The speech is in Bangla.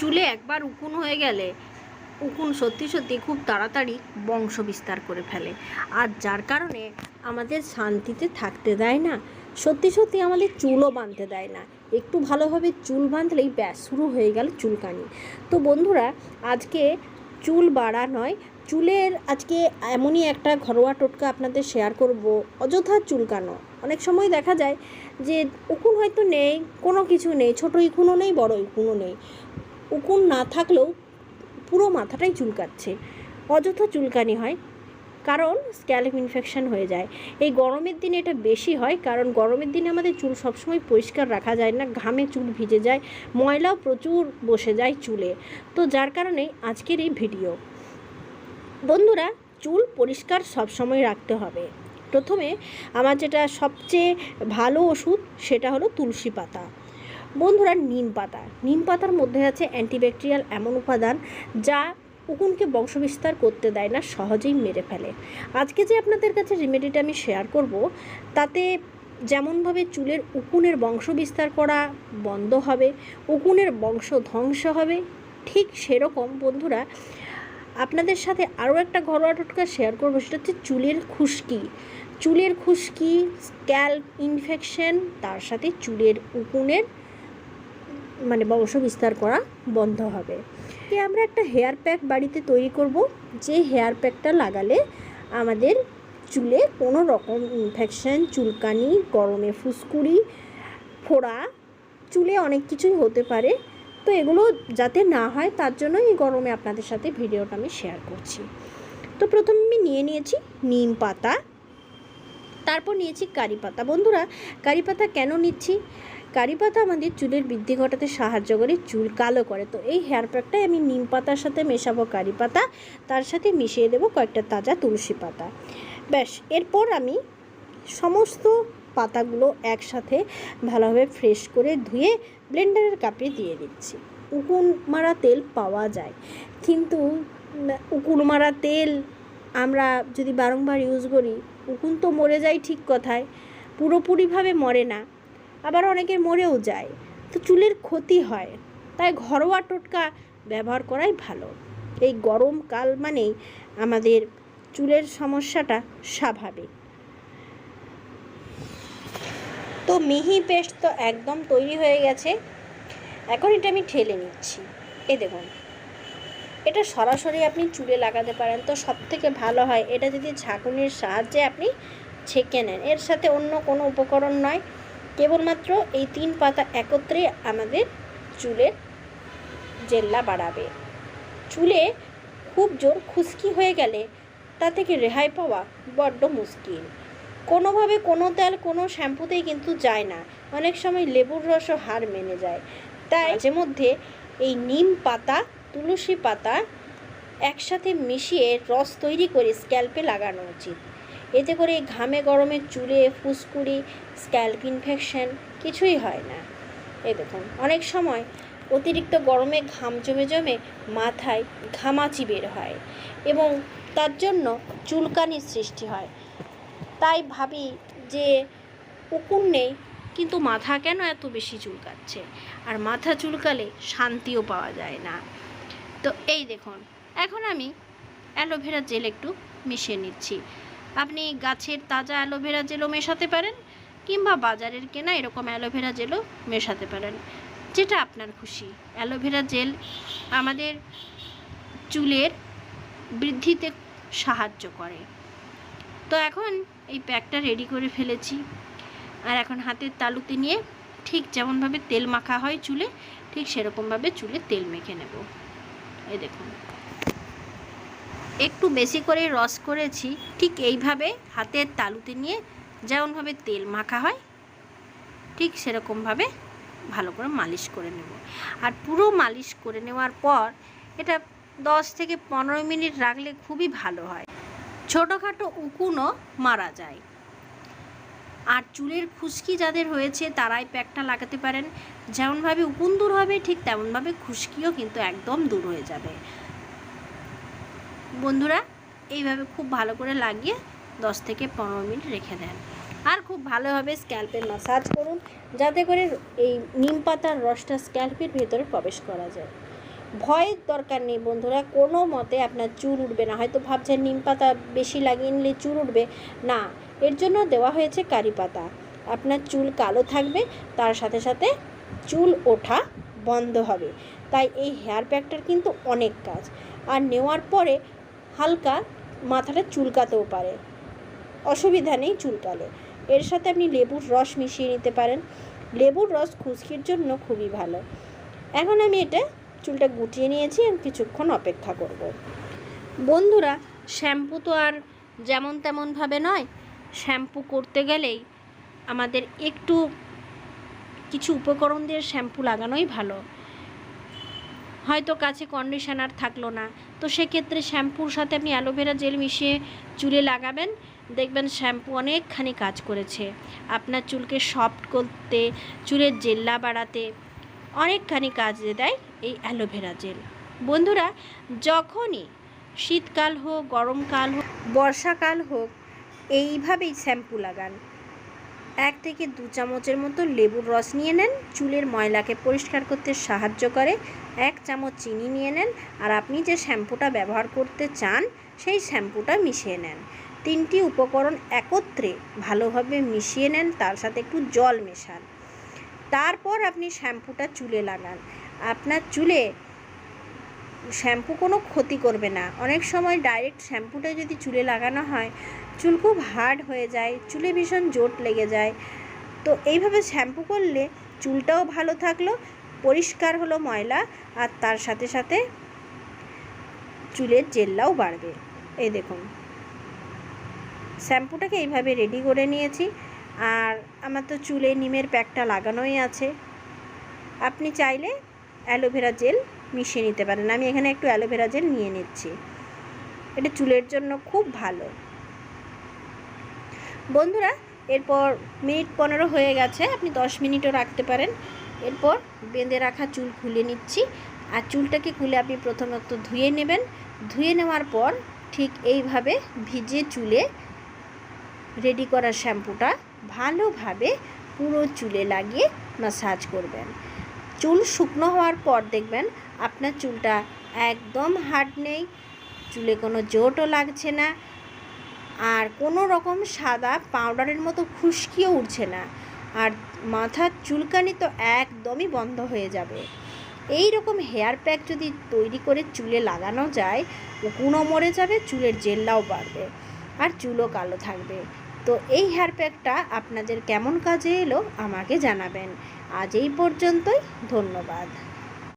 চুলে একবার উকুন হয়ে গেলে উকুন সত্যি সত্যি খুব তাড়াতাড়ি বংশ বিস্তার করে ফেলে। আর যার কারণে আমাদের শান্তিতে থাকতে দেয় না, সত্যি সত্যি আমাদের চুলও বাঁধতে দেয় না। একটু ভালোভাবে চুল বাঁধলেই ব্যাস, শুরু হয়ে গেল চুলকানি। তো বন্ধুরা, আজকে চুল বাড়া নয়, চুলের আজকে এমনই একটা ঘরোয়া টোটকা আপনাদের শেয়ার করব, অযথা চুলকানো। অনেক সময় দেখা যায় যে উকুন হয়তো নেই, কোনো কিছু নেই, ছোটো ইকুনও নেই, বড় ইকুনও নেই। উকুন না থাকলেও পুরো মাথাটাই চুলকাচ্ছে। অযথা চুলকানি হয়, কারণ স্ক্যাল্প ইনফেকশান হয়ে যায়। এই গরমের দিনে এটা বেশি হয়, কারণ গরমের দিনে আমাদের চুল সবসময় পরিষ্কার রাখা যায় না, ঘামে চুল ভিজে যায়, ময়লাও প্রচুর বসে যায় চুলে। তো যার কারণে আজকের এই ভিডিও। বন্ধুরা, চুল পরিষ্কার সবসময় রাখতে হবে। প্রথমে আমার যেটা সবচেয়ে ভালো ওষুধ, সেটা হলো তুলসী পাতা। বন্ধুরা নিম পাতা। নিম পাতার মধ্যে আছে অ্যান্টিব্যাকটেরিয়াল এমন উপাদান যা উকুনকে বংশবিস্তার করতে দেয় না, সহজেই মেরে ফেলে। আজকে যে আপনাদের কাছে রেমেডিটা আমি শেয়ার করব, তাতে যেমনভাবে চুলের উকুনের বংশ বিস্তার করা বন্ধ হবে, উকুনের বংশ ধ্বংস হবে, ঠিক সেরকম বন্ধুরা আপনাদের সাথে আরও একটা ঘরোয়া টোটকা শেয়ার করব, সেটা হচ্ছে চুলের খুশকি। চুলের খুশকি স্ক্যাল্প ইনফেকশন তার সাথে চুলের উকুনের মানে বংশ বিস্তার করা বন্ধ হবে। এ আমরা একটা হেয়ার প্যাক বাড়িতে তৈরি করব, যে হেয়ার প্যাকটা লাগালে আমাদের চুলে কোনো রকম ইনফেকশন চুলকানি, গরমে ফুসকুড়ি, ফোড়া, চুলে অনেক কিছুই হতে পারে। তো এগুলো যাতে না হয় তার জন্য এই গরমে আপনাদের সাথে ভিডিওটা আমি শেয়ার করছি। তো প্রথমে আমি নিয়ে নিয়েছি নিম পাতা, তারপর নিয়েছি কারি পাতা। বন্ধুরা, কারি পাতা কেন নিচ্ছি? কারি পাতা আমাদের চুলের বৃদ্ধি ঘটাতে সাহায্য করে, চুল কালো করে। তো এই হেয়ার প্যাকটাই আমি নিম পাতার সাথে মেশাবো কারি পাতা তার সাথে মিশিয়ে দেবো কয়েকটা তাজা তুলসী পাতা। ব্যাস, এরপর আমি সমস্ত পাতাগুলো একসাথে ভালোভাবে ফ্রেশ করে ধুয়ে ব্লেন্ডারের কাপে দিয়ে দিচ্ছি। উকুন মারা তেল পাওয়া যায়, কিন্তু উকুন মারা তেল আমরা যদি বারংবার ইউজ করি, উকুন তো মরে যায় ঠিক কথায়, পুরোপুরিভাবে মরে না। আবার অনেকের মরেও যায়। তো চুলের ক্ষতি হয়, তাই ঘরোয়া টোটকা ব্যবহার করাই ভালো। এই গরমকাল মানেই আমাদের চুলের সমস্যাটা স্বাভাবিক। তো মিহি পেস্ট তো একদম তৈরি হয়ে গেছে। এখন এটা আমি ঠেলে নিচ্ছি। এ দেখুন, এটা সরাসরি আপনি চুলে লাগাতে পারেন। তো সব থেকে ভালো হয়, এটা যদি ঝাঁকুনির সাহায্যে আপনি ছেঁকে নেন। এর সাথে অন্য কোনো উপকরণ নয়। কেবলমাত্র এই তিন পাতা একত্রে আমাদের চুলের জেল্লা বাড়াবে। চুলে খুব জোর খুশকি হয়ে গেলে তা থেকে রেহাই পাওয়া বড্ড মুশকিল। কোনোভাবে কোনো তেল, কোনো শ্যাম্পুতেই কিন্তু যায় না। অনেক সময় লেবুর রসও হার মেনে যায়। তাই মাঝে মধ্যে এই নিম পাতা, তুলসী পাতা একসাথে মিশিয়ে রস তৈরি করে স্ক্যাল্পে লাগানো উচিত। এতে করে ঘামে গরমে চুলে, ফুসকুড়ি, স্ক্যাল্প ইনফেকশান কিছুই হয় না। এ দেখুন, অনেক সময় অতিরিক্ত গরমে ঘাম জমে জমে মাথায় ঘামাচি বের হয় এবং তার জন্য চুলকানির সৃষ্টি হয়। তাই ভাবি যে উকুন নেই, কিন্তু মাথা কেন এত বেশি চুলকাচ্ছে? আর মাথা চুলকালে শান্তিও পাওয়া যায় না। তো এই দেখুন, এখন আমি অ্যালোভেরা জেল একটু মিশিয়ে নিচ্ছি। আপনি গাছের তাজা অ্যালোভেরা জেলও মেশাতে পারেন, কিংবা বাজারের কেনা এরকম অ্যালোভেরা জেলও মেশাতে পারেন। যেটা আপনার খুশি। অ্যালোভেরা জেল আমাদের চুলের বৃদ্ধিতে সাহায্য করে। তো এখন এই প্যাকটা রেডি করে ফেলেছি। আর এখন হাতের তালুতে নিয়ে ঠিক যেমনভাবে তেল মাখা হয় চুলে, ঠিক সেরকমভাবে চুলে তেল মেখে নেব। এই দেখুন। একটু বেশি করে রস করেছি, ঠিক এইভাবে হাতের তালুতে নিয়ে যেমনভাবে তেল মাখা হয়, ঠিক সেরকমভাবে ভালো করে মালিশ করে নেব। আর পুরো মালিশ করে নেওয়ার পর এটা দশ থেকে পনেরো মিনিট রাখলে খুবই ভালো হয়। ছোটোখাটো উকুনও মারা যায়। আর চুলের খুশকি যাদের হয়েছে তারাই প্যাকটা লাগাতে পারেন। যেমনভাবে উকুন দূর হবে, ঠিক তেমনভাবে খুশকিও কিন্তু একদম দূর হয়ে যাবে। বন্ধুরা, এইভাবে খুব ভালো করে লাগিয়ে দশ থেকে পনেরো মিনিট রেখে দেন। আর খুব ভালোভাবে স্ক্যাল্পে মাসাজ করুন, যাতে করে এই নিম পাতার রসটা স্ক্যাল্পের ভেতরে প্রবেশ করা যায়। ভয়ের দরকার নেই বন্ধুরা, কোনো মতে আপনার চুল উঠবে না। হয়তো ভাবছেন নিম পাতা বেশি লাগিয়ে নিলে চুল উঠবে। না, এর জন্য দেওয়া হয়েছে কারি পাতা। আপনার চুল কালো থাকবে, তার সাথে সাথে চুল ওঠা বন্ধ হবে। তাই এই হেয়ার প্যাকটার কিন্তু অনেক কাজ। আর নেওয়ার পরে হালকা মাথাটা চুলকাতেও পারে। অসুবিধা নেই চুলকালে। এর সাথে আপনি লেবুর রস মিশিয়ে নিতে পারেন। লেবুর রস খুশকির জন্য খুবই ভালো। এখন আমি এটা চুলটা গুটিয়ে নিয়েছি এবং কিছুক্ষণ অপেক্ষা করব। বন্ধুরা, শ্যাম্পু তো আর যেমন তেমনভাবে নয়, শ্যাম্পু করতে গেলেই আমাদের একটু কিছু উপকরণ দিয়ে শ্যাম্পু লাগানোই ভালো। হয়তো কাছে কন্ডিশনার থাকল না তো সেক্ষেত্রে শ্যাম্পুর সাথে আপনি অ্যালোভেরা জেল মিশিয়ে চুলে লাগাবেন। দেখবেন শ্যাম্পু অনেকখানি কাজ করেছে। আপনার চুলকে সফট করতে, চুলের জেল্লা বাড়াতে অনেকখানি কাজ দেয় এই অ্যালোভেরা জেল। বন্ধুরা, যখনই শীতকাল হোক, গরমকাল হোক, বর্ষাকাল হোক, এইভাবেই শ্যাম্পু লাগান। এক থেকে দু চামচের মতো লেবুর রস নিয়ে নেন। চুলের ময়লাকে পরিষ্কার করতে সাহায্য করে। এক চামচ চিনি নিয়ে নেন আর আপনি যে শ্যাম্পুটা ব্যবহার করতে চান, সেই শ্যাম্পুটা মিশিয়ে নেন। তিনটি উপকরণ একত্রে ভালোভাবে মিশিয়ে নেন, তার সাথে একটু জল মেশান। তারপর আপনি শ্যাম্পুটা চুলে লাগান। আপনার চুলে শ্যাম্পু কোনো ক্ষতি করবে না। অনেক সময় ডাইরেক্ট শ্যাম্পুটা যদি চুলে লাগানো হয়, চুল খুব হার্ড হয়ে যায়, চুলে ভীষণ জোট লেগে যায়। তো এইভাবে শ্যাম্পু করলে চুলটাও ভালো থাকল, পরিষ্কার হলো ময়লা, আর তার সাথে সাথে চুলের জেল্লাও বাড়বে। এই দেখুন। শ্যাম্পুটাকে এইভাবে রেডি করে নিয়েছি। আর আমার তো চুলে নিমের প্যাকটা লাগানোই আছে। আপনি চাইলে অ্যালোভেরা জেল মিশিয়ে নিতে পারেন। আমি এখানে একটু অ্যালোভেরা জেল নিয়ে নিচ্ছি। এটা চুলের জন্য খুব ভালো। বন্ধুরা, এরপর মিনিট পনেরো হয়ে গেছে, আপনি দশ মিনিটও রাখতে পারেন। এরপর বেঁধে রাখা চুল খুলে নিচ্ছি। আর চুলটাকে খুলে আপনি প্রথমত ধুয়ে নেবেন। ধুয়ে নেওয়ার পর ঠিক এইভাবে ভিজে চুলে রেডি করা শ্যাম্পুটা ভালোভাবে পুরো চুলে লাগিয়ে মাসাজ করবেন। চুল শুকনো হওয়ার পর দেখবেন আপনার চুলটা একদম হার্ড নেই, চুলে কোনো জোটও লাগছে না আর কোনো রকম সাদা পাউডারের মতো খুশকিও উঠছে না আর মাথার চুলকানি তো একদমই বন্ধ হয়ে যাবে। এই রকম হেয়ার প্যাক যদি তৈরি করে চুলে লাগানো যায় উকুনও মরে যাবে, চুলের জেল্লাও বাড়বে আর চুলও কালো থাকবে। তো এই হেয়ার প্যাকটা আপনাদের কেমন কাজে এলো আমাকে জানাবেন। আজ এই পর্যন্তই ধন্যবাদ।